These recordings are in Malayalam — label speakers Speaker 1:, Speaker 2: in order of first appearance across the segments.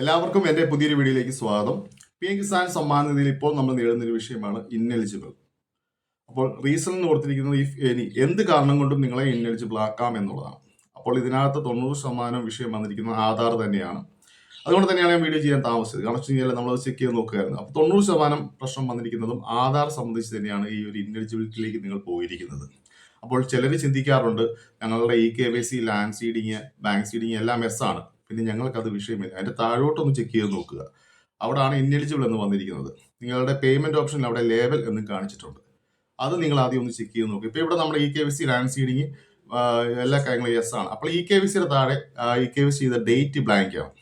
Speaker 1: എല്ലാവർക്കും എന്റെ പുതിയൊരു വീഡിയോയിലേക്ക് സ്വാഗതം. പി എം കിസാൻ സമ്മാന നിധിയിൽ ഇപ്പോൾ നമ്മൾ നേടുന്ന ഒരു വിഷയമാണ് ഇന്നെലിജിബിൾ അപ്പോൾ റീസൺ എന്ന് കൊടുത്തിരിക്കുന്നത് ഇഫ് എനി എന്ത് കാരണം കൊണ്ടും നിങ്ങളെ ഇന്നെലിജിബിൾ ആക്കാം എന്നുള്ളതാണ്. അപ്പോൾ ഇതിനകത്ത് തൊണ്ണൂറ് ശതമാനം വിഷയം വന്നിരിക്കുന്നത് ആധാർ തന്നെയാണ്. അതുകൊണ്ട് തന്നെയാണ് ഞാൻ വീഡിയോ ചെയ്യാൻ താമസിച്ചത്. കാരണം വെച്ച് കഴിഞ്ഞാൽ നമ്മൾ ചെക്ക് ചെയ്ത് നോക്കുകയായിരുന്നു. അപ്പോൾ തൊണ്ണൂറ് ശതമാനം പ്രശ്നം വന്നിരിക്കുന്നതും ആധാർ സംബന്ധിച്ച് തന്നെയാണ് ഈ ഒരു ഇന്നെലിജിബിലിറ്റിയിലേക്ക് നിങ്ങൾ പോയിരിക്കുന്നത്. അപ്പോൾ ചിലർ ചിന്തിക്കാറുണ്ട് ഞങ്ങളുടെ E K Y C land seeding bank seeding എല്ലാം എസ് ആണ്. പിന്നെ ഞങ്ങൾക്കത് വിഷയമില്ല. അതിന്റെ താഴോട്ടൊന്ന് ചെക്ക് ചെയ്ത് നോക്കുക. അവിടെയാണ് ഇൻഎലിജിബിൾ എന്ന് വന്നിരിക്കുന്നത്. നിങ്ങളുടെ പേയ്മെന്റ് ഓപ്ഷനിൽ അവിടെ ലേബൽ എന്ന് കാണിച്ചിട്ടുണ്ട്. അത് നിങ്ങൾ ആദ്യം ഒന്ന് ചെക്ക് ചെയ്ത് നോക്കുക ഇപ്പോൾ ഇവിടെ നമ്മുടെ E K Y C land seeding എല്ലാ കാര്യങ്ങളും യെസ് ആണ്. അപ്പോൾ ഇ കെ വി സിയുടെ താഴെ ഇ കെ വി സി ചെയ്ത ഡേറ്റ് ബ്ലാങ്ക് ആണ്.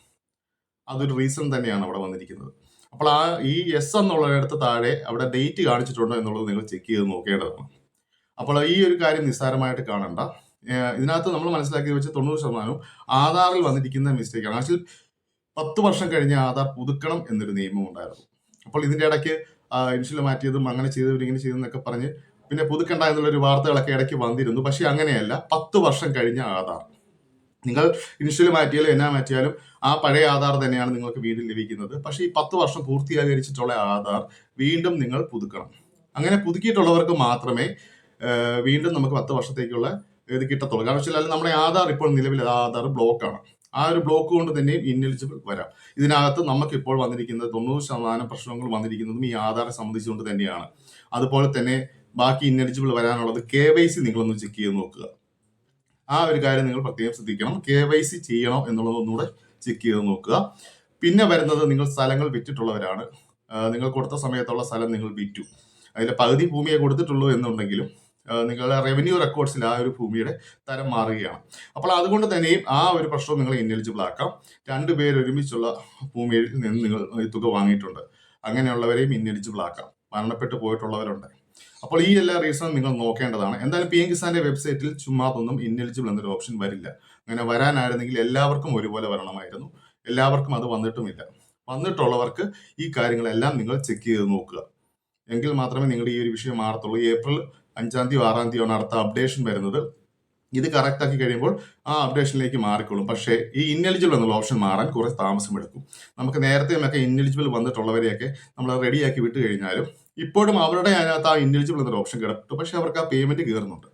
Speaker 1: അതൊരു റീസൺ തന്നെയാണ് അവിടെ വന്നിരിക്കുന്നത്. അപ്പോൾ ആ ഈ എസ് എന്നുള്ളിടത്ത് താഴെ അവിടെ ഡേറ്റ് കാണിച്ചിട്ടുണ്ടോ എന്നുള്ളത് നിങ്ങൾ ചെക്ക് ചെയ്ത് നോക്കേണ്ടതാണ്. അപ്പോൾ ഈ ഒരു കാര്യം നിസ്സാരമായിട്ട് കാണണ്ട. ഇതിനകത്ത് നമ്മൾ മനസ്സിലാക്കി വെച്ച തൊണ്ണൂറ് ശതമാനവും ആധാറിൽ വന്നിരിക്കുന്ന മിസ്റ്റേക്കാണ് ആക്ച്വലി പത്ത് വർഷം കഴിഞ്ഞ് ആധാർ പുതുക്കണം എന്നൊരു നിയമം ഉണ്ടായിരുന്നു. അപ്പോൾ ഇതിന്റെ ഇടയ്ക്ക് ഇൻഷുൽ മാറ്റിയതും അങ്ങനെ ചെയ്തവരും ഇങ്ങനെ ചെയ്തെന്നൊക്കെ പറഞ്ഞ് പിന്നെ പുതുക്കണ്ട എന്നുള്ളൊരു വാർത്തകളൊക്കെ ഇടയ്ക്ക് വന്നിരുന്നു. പക്ഷെ അങ്ങനെയല്ല പത്ത് വർഷം കഴിഞ്ഞ ആധാർ. നിങ്ങൾ ഇൻഷുൽ മാറ്റിയാലും എന്നാ മാറ്റിയാലും ആ പഴയ ആധാർ തന്നെയാണ് നിങ്ങൾക്ക് വീണ്ടും ലഭിക്കുന്നത്. പക്ഷേ ഈ പത്ത് വർഷം പൂർത്തീകരിച്ചിട്ടുള്ള ആധാർ വീണ്ടും നിങ്ങൾ പുതുക്കണം. അങ്ങനെ പുതുക്കിയിട്ടുള്ളവർക്ക് മാത്രമേ വീണ്ടും നമുക്ക് പത്ത് വർഷത്തേക്കുള്ള ഇത് കിട്ടത്തുള്ളൂ കാരണം വെച്ചാൽ നമ്മുടെ ആധാർ ഇപ്പോൾ നിലവിൽ ആധാർ ബ്ലോക്കാണ് ആ ഒരു ബ്ലോക്ക് കൊണ്ട് തന്നെയും ഇന്നലിജിബിൾ വരാം. ഇതിനകത്ത് നമുക്ക് ഇപ്പോൾ വന്നിരിക്കുന്നത് തൊണ്ണൂറ് ശതമാനം പ്രശ്നങ്ങൾ വന്നിരിക്കുന്നതും ഈ ആധാറെ സംബന്ധിച്ചുകൊണ്ട് തന്നെയാണ്. അതുപോലെ തന്നെ ബാക്കി ഇന്നലിജിബിൾ വരാനുള്ളത് കെ വൈ സി നിങ്ങളൊന്ന് ചെക്ക് ചെയ്ത് നോക്കുക. ആ ഒരു കാര്യം നിങ്ങൾ പ്രത്യേകം ശ്രദ്ധിക്കണം. കെ വൈ സി ചെയ്യണം എന്നുള്ളതൊന്നുകൂടെ ചെക്ക് ചെയ്ത് നോക്കുക. പിന്നെ വരുന്നത് നിങ്ങൾ സ്ഥലങ്ങൾ വിറ്റിട്ടുള്ളവരാണ്. നിങ്ങൾ കൊടുത്ത സമയത്തുള്ള സ്ഥലം നിങ്ങൾ വിറ്റു. അതിന്റെ പകുതി ഭൂമിയെ കൊടുത്തിട്ടുള്ളൂ എന്നുണ്ടെങ്കിലും നിങ്ങളുടെ റവന്യൂ റെക്കോർഡ്സിൽ ആ ഒരു ഭൂമിയുടെ തരം മാറുകയാണ്. അപ്പോൾ അതുകൊണ്ട് തന്നെയും ആ ഒരു പ്രശ്നം നിങ്ങൾ ഇന്നലിജിബിൾ ആക്കാം. രണ്ടുപേർ ഒരുമിച്ചുള്ള ഭൂമിയിൽ നിന്ന് നിങ്ങൾ ഈ തുക വാങ്ങിയിട്ടുണ്ട്. അങ്ങനെയുള്ളവരെയും ഇന്നലിജിബിൾ ആക്കാം. മരണപ്പെട്ടു പോയിട്ടുള്ളവരുണ്ട്. അപ്പോൾ ഈ എല്ലാ റീസണും നിങ്ങൾ നോക്കേണ്ടതാണ്. എന്തായാലും പി എം കിസാന്റെ വെബ്സൈറ്റിൽ ചുമ്മാതൊന്നും ഇന്നലിജിബിൾ എന്നൊരു ഓപ്ഷൻ വരില്ല. അങ്ങനെ വരാനായിരുന്നെങ്കിൽ എല്ലാവർക്കും ഒരുപോലെ വരണമായിരുന്നു. എല്ലാവർക്കും അത് വന്നിട്ടുമില്ല. വന്നിട്ടുള്ളവർക്ക് ഈ കാര്യങ്ങളെല്ലാം നിങ്ങൾ ചെക്ക് ചെയ്ത് നോക്കുക. എങ്കിൽ മാത്രമേ നിങ്ങളുടെ ഈ ഒരു വിഷയം മാറത്തുള്ളൂ. ഏപ്രിൽ അഞ്ചാം തീയതി ആറാം തീയതിയാണ് അടുത്ത അപ്ഡേഷൻ വരുന്നത്. ഇത് കറക്റ്റ് ആക്കി കഴിയുമ്പോൾ ആ അപ്ഡേഷനിലേക്ക് മാറിക്കോളും. പക്ഷേ ഈ ഇന്നലിജിബിൾ എന്നുള്ള ഓപ്ഷൻ മാറാൻ കുറേ താമസമെടുക്കും നമുക്ക് നേരത്തെ ഒക്കെ ഇന്നലിജിബിൾ വന്നിട്ടുള്ളവരെയൊക്കെ നമ്മൾ റെഡിയാക്കി വിട്ട് കഴിഞ്ഞാലും ഇപ്പോഴും അവരുടെ അതിനകത്ത് ആ ഇന്നലിജിബിൾ എന്നൊരു ഓപ്ഷൻ കിടക്കും പക്ഷേ അവർക്ക് ആ പേയ്മെന്റ് കയറുന്നുണ്ട്.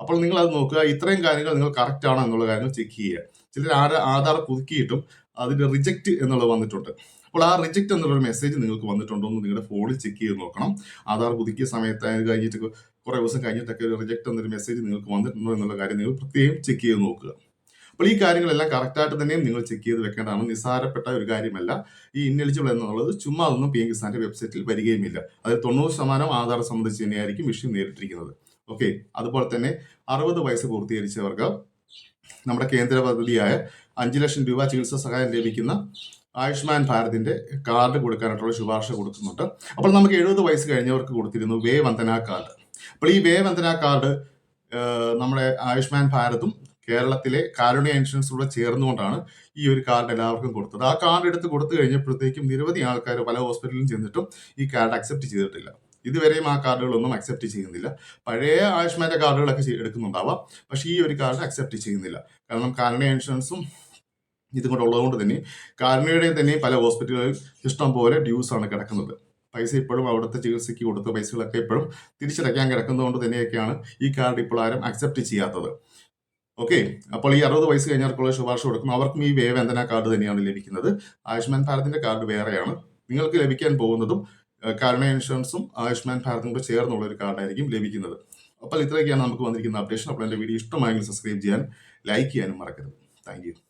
Speaker 1: അപ്പോൾ നിങ്ങൾ അത് നോക്കുക ഇത്രയും കാര്യങ്ങൾ നിങ്ങൾ കറക്റ്റ് ആണോ എന്നുള്ള കാര്യങ്ങൾ ചെക്ക് ചെയ്യുക. ചിലർ ആധാർ പുതുക്കിയിട്ടും അതിന്റെ റിജക്റ്റ് എന്നുള്ളത് വന്നിട്ടുണ്ട്. അപ്പോൾ ആ റിജക്റ്റ് എന്നുള്ളൊരു മെസ്സേജ് നിങ്ങൾക്ക് വന്നിട്ടുണ്ടോ എന്ന് നിങ്ങളുടെ ഫോണിൽ ചെക്ക് ചെയ്ത് നോക്കണം. ആധാർ പുതുക്കിയ സമയത്ത് അത് കഴിഞ്ഞിട്ട് കുറേ ദിവസം കഴിഞ്ഞിട്ടൊക്കെ ഒരു റിജക്റ്റ് എന്നൊരു മെസ്സേജ് നിങ്ങൾക്ക് വന്നിട്ടുണ്ടോ എന്നുള്ള കാര്യം നിങ്ങൾ പ്രത്യേകം ചെക്ക് ചെയ്ത് നോക്കുക. അപ്പോൾ ഈ കാര്യങ്ങളെല്ലാം കറക്റ്റായിട്ട് തന്നെയും നിങ്ങൾ ചെക്ക് ചെയ്ത് വെക്കേണ്ടതാണ്. നിസ്സാരപ്പെട്ട ഒരു കാര്യമല്ല. ഈ ഇന്നലിജിബിൾ എന്നുള്ളത് ചുമ്മാ ഒന്നും പി എം കിസാന്റെ വെബ്സൈറ്റിൽ വരികയുമില്ല. അതിൽ തൊണ്ണൂറ് ശതമാനം ആധാർ സംബന്ധിച്ച് തന്നെയായിരിക്കും വിഷയം നേരിട്ടിരിക്കുന്നത്. ഓക്കെ അതുപോലെ തന്നെ അറുപത് വയസ്സ് പൂർത്തീകരിച്ചവർക്ക് നമ്മുടെ കേന്ദ്ര പദ്ധതിയായ അഞ്ച് ലക്ഷം രൂപ ചികിത്സാ സഹായം ലഭിക്കുന്ന ആയുഷ്മാൻ ഭാരതിന്റെ കാർഡ് കൊടുക്കാനായിട്ടുള്ള ശുപാർശ കൊടുക്കുന്നുണ്ട്. അപ്പോൾ നമുക്ക് എഴുപത് വയസ്സ് കഴിഞ്ഞവർക്ക് കൊടുത്തിരുന്നു വേ വന്ദന കാർഡ് അപ്പോൾ ഈ വേ വന്ദന കാർഡ്? നമ്മുടെ ആയുഷ്മാൻ ഭാരതും കേരളത്തിലെ കാരുണ്യ ഇൻഷുറൻസ് കൂടെ ചേർന്നുകൊണ്ടാണ് ഈ ഒരു കാർഡ് എല്ലാവർക്കും കൊടുത്തത്. ആ കാർഡ് എടുത്ത് കൊടുത്തു കഴിഞ്ഞപ്പോഴത്തേക്കും നിരവധി ആൾക്കാർ പല ഹോസ്പിറ്റലിലും ചെന്നിട്ടും ഈ കാർഡ് അക്സെപ്റ്റ് ചെയ്തിട്ടില്ല. ഇതുവരെയും ആ കാർഡുകളൊന്നും അക്സെപ്റ്റ് ചെയ്യുന്നില്ല. പഴയ ആയുഷ്മാന്റെ കാർഡുകളൊക്കെ എടുക്കുന്നുണ്ടാവാം. പക്ഷേ ഈ ഒരു കാർഡ് അക്സെപ്റ്റ് ചെയ്യുന്നില്ല. കാരണം കാരുണ്യ ഇൻഷുറൻസും ഇതും കൂടെ ഉള്ളതുകൊണ്ട് തന്നെ കാരുണ്യയുടെയും തന്നെ പല ഹോസ്പിറ്റലുകളിൽ ഇഷ്ടം പോലെ ഡ്യൂസ് ആണ് കിടക്കുന്നത്. പൈസ ഇപ്പോഴും അവിടുത്തെ ചികിത്സയ്ക്ക് കൊടുത്ത പൈസകളൊക്കെ ഇപ്പോഴും തിരിച്ചടയ്ക്കാൻ കിടക്കുന്നതുകൊണ്ട് തന്നെയൊക്കെയാണ് ഈ കാർഡ് ഇപ്പോൾ ആരും അക്സെപ്റ്റ് ചെയ്യാത്തത്. ഓക്കെ അപ്പോൾ ഈ അറുപത് വയസ്സ് കഴിഞ്ഞവർക്കുള്ള ശുപാർശ കൊടുക്കും. അവർക്കും ഈ വേവേന്ദന കാർഡ് തന്നെയാണ് ലഭിക്കുന്നത്. ആയുഷ്മാൻ ഭാരതിന്റെ കാർഡ് വേറെയാണ്. നിങ്ങൾക്ക് ലഭിക്കാൻ പോകുന്നതും കാരുണ്യ ഇൻഷുറൻസും ആയുഷ്മാൻ ഭാരതും കൂടെ ചേർന്നുള്ള ഒരു കാർഡായിരിക്കും ലഭിക്കുന്നത്. അപ്പോൾ ഇത്രയൊക്കെയാണ് നമുക്ക് വന്നിരിക്കുന്ന അപ്ഡേഷൻ അപ്പോൾ എന്റെ വീഡിയോ ഇഷ്ടമായെങ്കിൽ സബ്സ്ക്രൈബ് ചെയ്യാൻ ലൈക്ക് ചെയ്യാനും മറക്കരുത്. താങ്ക്